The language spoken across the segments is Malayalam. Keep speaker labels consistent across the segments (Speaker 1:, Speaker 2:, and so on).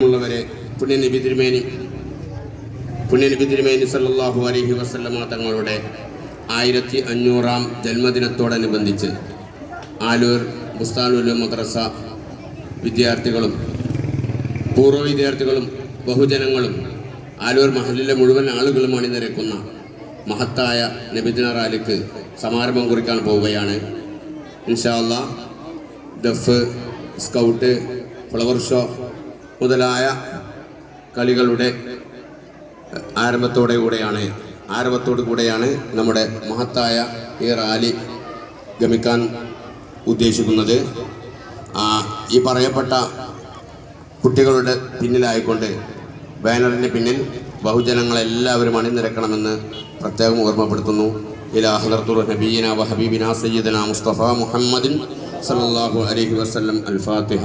Speaker 1: ഉള്ളവരെ പുണ്യനബി തിരുമേനി പുണ്യനബി തിരുമേനി സല്ലാഹു അലഹി വസല്ലമ തങ്ങളുടെ ആയിരത്തി അഞ്ഞൂറാം ജന്മദിനത്തോടനുബന്ധിച്ച് ആലൂർ ബുസ്താനുൽ മദ്രസ വിദ്യാർത്ഥികളും പൂർവ വിദ്യാർത്ഥികളും ബഹുജനങ്ങളും ആലൂർ മഹലിലെ മുഴുവൻ ആളുകളും അണിനിരക്കുന്ന മഹത്തായ നബിദിന റാലിക്ക് സമാരംഭം കുറിക്കാൻ പോവുകയാണ്. ഇൻഷാല്ല ദഫ് സ്കൗട്ട് ഫ്ലവർ ഷോ മുതലായ കളികളുടെ ആരംഭത്തോടെ കൂടെയാണ് ആരംഭത്തോടു കൂടെയാണ് നമ്മുടെ മഹത്തായ ഈ റാലി ഗമിക്കാൻ ഉദ്ദേശിക്കുന്നത്. ഈ പറയപ്പെട്ട കുട്ടികളുടെ പിന്നിലായിക്കൊണ്ട് ബാനറിന്റെ പിന്നിൽ ബഹുജനങ്ങളെല്ലാവരും അണിനിരക്കണമെന്ന് പ്രത്യേകം ഓർമ്മപ്പെടുത്തുന്നു. ഇലാഹുർ മുസ്തഫ മുഹമ്മദിൻ സല്ലല്ലാഹു അലൈഹി വസല്ലം അൽ ഫാത്തിഹ.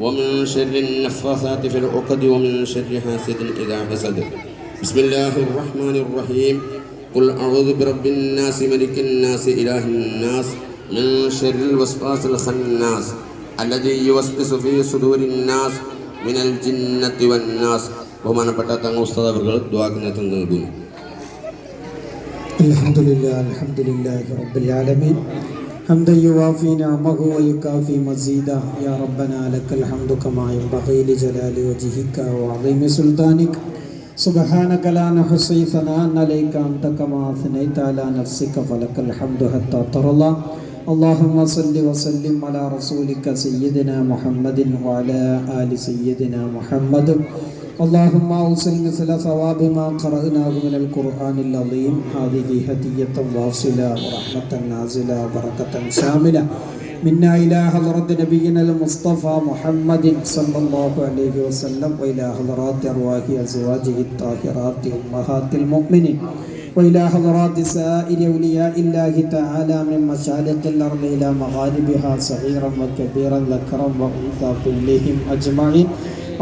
Speaker 1: ومن شر النفاثات في العقد ومن شر حاسد إذا حسد بسم الله الرحمن الرحيم قل أعوذ برب الناس ملك الناس إله الناس من شر الوسواس الخناس الذي يوسوس في صدور الناس من الجنة والناس ബഹുമാനപ്പെട്ട തങ്ങൾ ഉസ്താദ് അവർ ദ്വാക്ക് നേതൃത്വം നൽകുന്നു
Speaker 2: الحمد لله الحمد لله رب العالمين حمدا يوافي نعمه ويكافي مزيدا يا ربنا لك الحمد كما ينبغي لجلال وجهك وعظيم سلطانك. سبحانك لا نحصي ثناء عليك أنت كما أثنيت على نفسك فلك الحمد حتى ترضى. اللهم صل وسلم على رسولك سيدنا محمد وعلى آل سيدنا محمد اللهم اوصل مثل ثواب ما قرأناه من القرآن العظيم هذه هدية واصلة ورحمة نازلة بركة شاملة منا إلى حضرة نبينا المصطفى محمد صلى الله عليه وسلم وإلى حضرات أرواح أزواجه الطاهرات أمهات المؤمنين وإلى حضرات سائر أولياء الله تعالى من مشارق الأرض إلى مغاربها صغيرا وكبيرا ذكرا وأنثى كلهم أجمعين.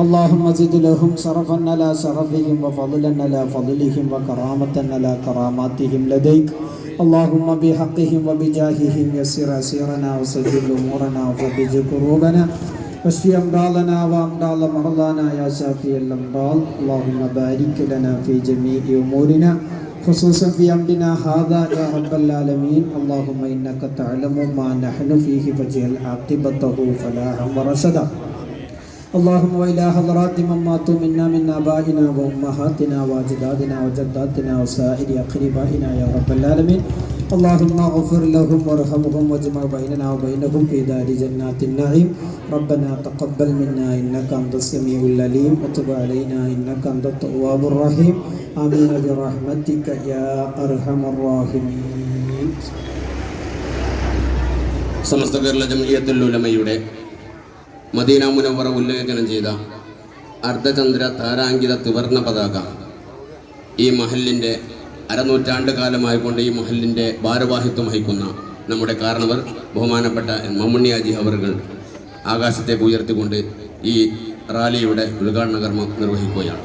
Speaker 2: اللهم زد لهم شرفا على شرفهم وفضلا على فضلهم وكرامة على كراماتهم لديك. اللهم بحقهم وبجاههم يسر أسيرنا وسجل أمورنا وفرج كروبنا واشف أمراضنا وأمراض مرضانا يا شافي الأمراض اللهم بارك لنا في جميع أمورنا. خصوصا في أمرنا هذا يا رب العالمين. اللهم إنك تعلم ما نحن فيه فاجعل عاقبته فلاحا ورشدا اللهم وإلى حضرات من ماتوا منا من آبائنا وأمهاتنا وأجدادنا وجداتنا وسائر أقربائنا يا رب العالمين. اللهم اغفر لهم وارحمهم واجمع بيننا وبينهم في دار جنات النعيم. ربنا تقبل منا إنك أنت السميع العليم. وتب علينا إنك أنت التواب الرحيم. آمين برحمتك يا أرحم الراحمين
Speaker 1: സമസ്ത കേരള ജമീയത്തുൽ ഉലമയുടെ മദീന മുനവറ ഉല്ലേഖനം ചെയ്ത അർദ്ധചന്ദ്ര താരാങ്കിത ത്രിവർണ പതാക ഈ മഹലിൻ്റെ അരനൂറ്റാണ്ട് കാലമായിക്കൊണ്ട് ഈ മഹലിൻ്റെ ഭാരവാഹിത്വം വഹിക്കുന്ന നമ്മുടെ കാരണവർ ബഹുമാനപ്പെട്ട മമ്മണ്ണിയാജി അവറുകൾ ആകാശത്തേക്ക് ഉയർത്തിക്കൊണ്ട് ഈ റാലിയുടെ ഉദ്ഘാടന കർമ്മം നിർവഹിക്കുകയാണ്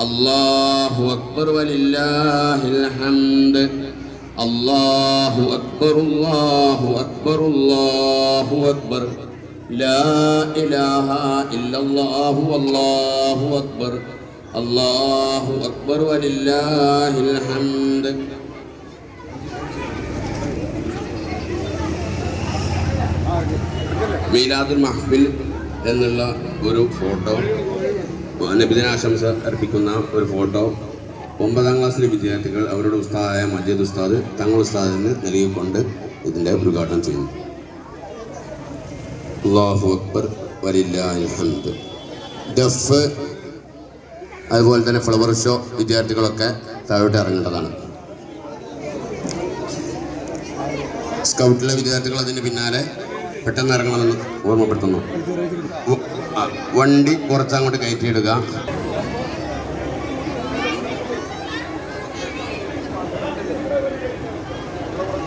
Speaker 1: الله أكبر ولله الحمد الله أكبر الله أكبر الله أكبر لا إله إلا الله والله أكبر الله أكبر ولله الحمد മീലാദുൽ മഹ്ഫിൽ എന്നുള്ള ഒരു ഫോട്ടോ നബിദിനാശംസ അർപ്പിക്കുന്ന ഒരു ഫോട്ടോ ഒമ്പതാം ക്ലാസ്സിലെ വിദ്യാർത്ഥികൾ അവരുടെ ഉസ്താദായ മജീദ് ഉസ്താദ് തങ്ങൾ ഉസ്താദിന് നൽകിക്കൊണ്ട് ഇതിന്റെ ഉദ്ഘാടനം ചെയ്യുന്നു. അള്ളാഹു അക്ബർ വലില്ലാഹിൽ ഹംദ്. ദഫ് അതുപോലെ തന്നെ ഫ്ലവർ ഷോ വിദ്യാർത്ഥികളൊക്കെ താഴോട്ട് ഇറങ്ങേണ്ടതാണ്. സ്കൗട്ടിലെ വിദ്യാർത്ഥികൾ അതിന് പിന്നാലെ പെട്ടെന്ന് ഇറങ്ങണമെന്ന് ഓർമ്മപ്പെടുത്തുന്നു. വണ്ടി കുറച്ചങ്ങോട്ട് കയറ്റിയിടുക.